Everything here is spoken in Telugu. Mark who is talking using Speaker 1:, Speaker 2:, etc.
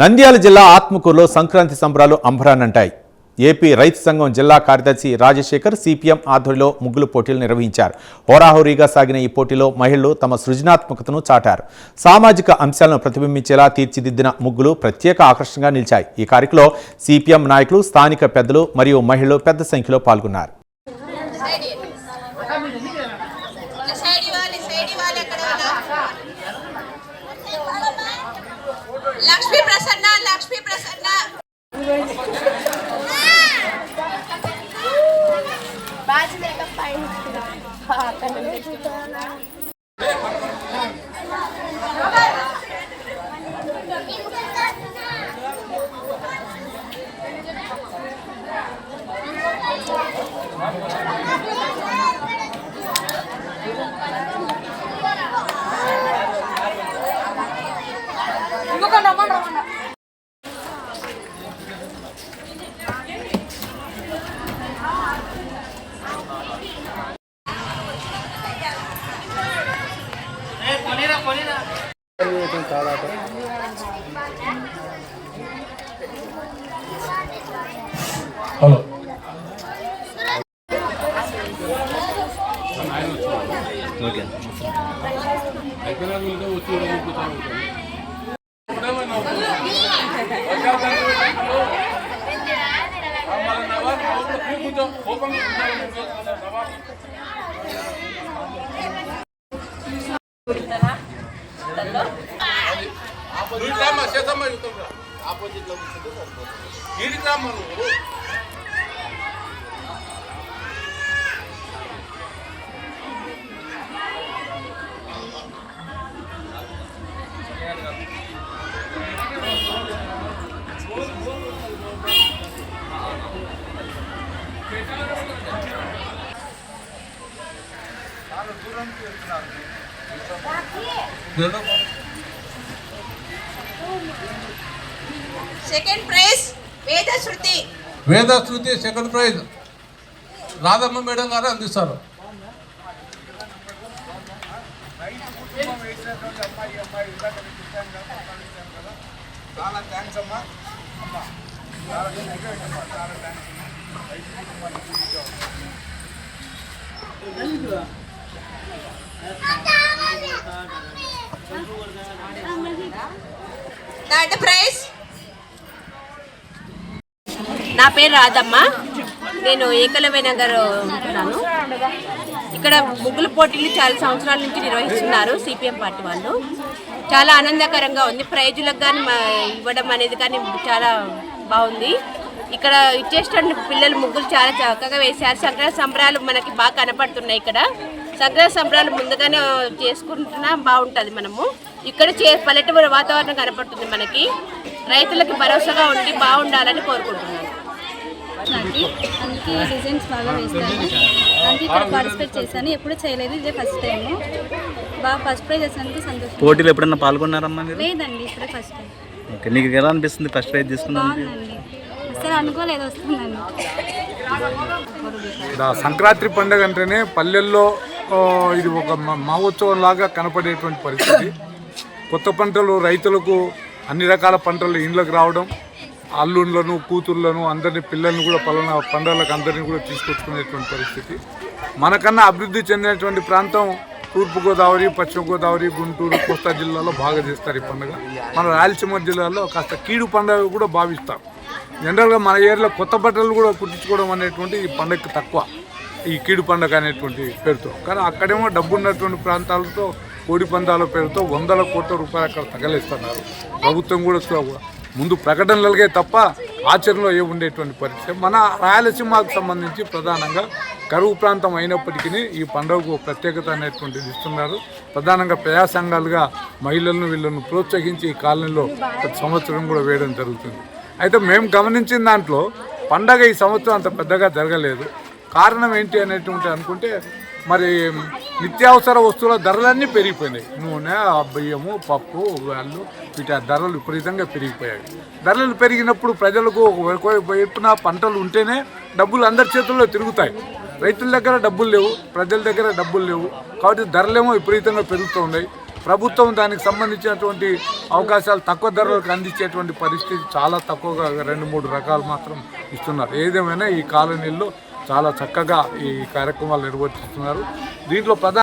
Speaker 1: నంద్యాల జిల్లా ఆత్మకూరులో సంక్రాంతి సంబరాలు అంబరానంటాయి ఏపీ రైతు సంఘం జిల్లా కార్యదర్శి రాజశేఖర్ సిపిఎం ఆధ్వర్యంలో ముగ్గులు పోటీలు నిర్వహించారు. హోరాహోరీగా సాగిన ఈ పోటీలో మహిళలు తమ సృజనాత్మకతను చాటారు. సామాజిక అంశాలను ప్రతిబింబించేలా తీర్చిదిద్దిన ముగ్గులు ప్రత్యేక ఆకర్షణగా నిలిచాయి. ఈ కార్యక్రమంలో సిపిఎం నాయకులు స్థానిక పెద్దలు మరియు మహిళలు పెద్ద సంఖ్యలో పాల్గొన్నారు.
Speaker 2: Kemeja. చాలా హలో ఓకే కూర్చుంటారా ಗಿರಿಗ್ರಾಮ ಶೇತಮ್ಮ ಯುತಮ್ರ ಆಪೋಸಿಟ್
Speaker 3: ಲವ್ ಗಿರಿಗ್ರಾಮ ಅನ್ನೋರು
Speaker 4: చాలా దూరానికి వెళ్తున్నారు
Speaker 2: second prize Veda Shruti
Speaker 4: Veda Shruti second prize Radhamma madam గారు అందిస్తారు.
Speaker 5: చాలా థ్యాంక్స్ అమ్మా.
Speaker 2: థర్డ్ ప్రైజ్
Speaker 6: నా పేరు రాధమ్మ. నేను ఏకలవ్య నగర్ ఉంటున్నాను ఇక్కడ ముగ్గుల పోటీలు చాలా సంవత్సరాల నుంచి నిర్వహిస్తున్నారు సిపిఎం పార్టీ వాళ్ళు. చాలా ఆనందకరంగా ఉంది. ప్రైజులకు కానీ ఇవ్వడం అనేది కానీ చాలా బాగుంది. ఇక్కడ ఇచ్చేసిన పిల్లలు ముగ్గులు చాలా చక్కగా వేశారు. సంక్రాంతి సంబరాలు మనకి బాగా కనపడుతున్నాయి ఇక్కడ. సంక్రాంతి సంబరాలు ముందుగానే చేసుకుంటున్నా బాగుంటుంది మనము. ఇక్కడ చే పల్లెటూరు వాతావరణం కనపడుతుంది మనకి. రైతులకి భరోసాగా ఉండి బాగుండాలని కోరుకుంటున్నాను.
Speaker 7: నాకు అందుకే డిజైన్స్ బాగా వేస్తాను. అందుకే ఇక్కడ పార్టిసిపేట్ చేశాను. ఎప్పుడు చేయలేదు ఇదే ఫస్ట్ టైం బాగా ఫస్ట్ ప్రైజ్ వచ్చినందుకు సంతోషం.
Speaker 8: పోటీలు ఎప్పుడన్నా పాల్గొన్నారమ్మా మీరు?
Speaker 7: లేదండి ఇప్పుడే ఫస్ట్ టైం
Speaker 8: ఓకే నీకు ఎలా అనిపిస్తుంది ఫస్ట్ ప్రైజ్ తీసుకున్నాను
Speaker 7: బాగుందండి. అసలు అనుకోలేదు వస్తుందండి
Speaker 5: సంక్రాంతి పండుగ అంటేనే పల్లెల్లో ఇది ఒక మహోత్సవం లాగా కనపడేటువంటి పరిస్థితి. కొత్త పంటలు రైతులకు అన్ని రకాల పంటలు ఇండ్లకు రావడం అల్లుళ్ళను కూతుళ్ళను అందరిని పిల్లల్ని కూడా పలానా పండుగలకు అందరినీ కూడా తీసుకొచ్చుకునేటువంటి పరిస్థితి. మనకన్నా అభివృద్ధి చెందినటువంటి ప్రాంతం తూర్పుగోదావరి పశ్చిమ గోదావరి గుంటూరు కోస్తా జిల్లాలో బాగా చేస్తారు ఈ పండుగ. మన రాయలసీమ జిల్లాలో కాస్త కీడు పండుగ కూడా భావిస్తారు జనరల్గా మన ఏరియాలో కొత్త బట్టలు కూడా కుట్టించుకోవడం అనేటువంటి ఈ పండుగకి తక్కువ. ఈ కీడు పండగ అనేటువంటి పేరుతో. కానీ అక్కడేమో డబ్బు ఉన్నటువంటి ప్రాంతాలతో కోడి పందాల పేరుతో వందల కోట్ల రూపాయలు అక్కడ తగలేస్తున్నారు. ప్రభుత్వం కూడా ముందు ప్రకటనలకే తప్ప ఆచరణలో ఏ ఉండేటువంటి పరిస్థితి. మన రాయలసీమకు సంబంధించి ప్రధానంగా కరువు ప్రాంతం అయినప్పటికీ ఈ పండుగకు ప్రత్యేకత అనేటువంటిది ఇస్తున్నారు. ప్రధానంగా ప్రజా సంఘాలుగా మహిళలను వీళ్ళను ప్రోత్సహించి ఈ కాలనీలో ప్రతి సంవత్సరం కూడా వేయడం జరుగుతుంది. అయితే మేము గమనించిన దాంట్లో పండగ ఈ సంవత్సరం అంత పెద్దగా జరగలేదు. కారణం ఏంటి అనేటువంటి అనుకుంటే మరి నిత్యావసర వస్తువుల ధరలన్నీ పెరిగిపోయినాయి. నూనె ఆ బియ్యము పప్పు వాళ్ళు వీటి ధరలు విపరీతంగా పెరిగిపోయాయి. ధరలు పెరిగినప్పుడు ప్రజలకు ఒక వైపున పంటలు ఉంటేనే డబ్బులు అందరి చేతుల్లో తిరుగుతాయి. రైతుల దగ్గర డబ్బులు లేవు ప్రజల దగ్గర డబ్బులు లేవు. కాబట్టి ధరలేమో విపరీతంగా పెరుగుతూ ఉన్నాయి. ప్రభుత్వం దానికి సంబంధించినటువంటి అవకాశాలు తక్కువ ధరలకు అందించేటువంటి పరిస్థితి చాలా తక్కువగా రెండు మూడు రకాలు మాత్రం ఇస్తున్నారు. ఏదేమైనా ఈ కాలనీల్లో చాలా చక్కగా ఈ కార్యక్రమాలు నిర్వర్తిస్తున్నారు. దీంట్లో ప్రధాన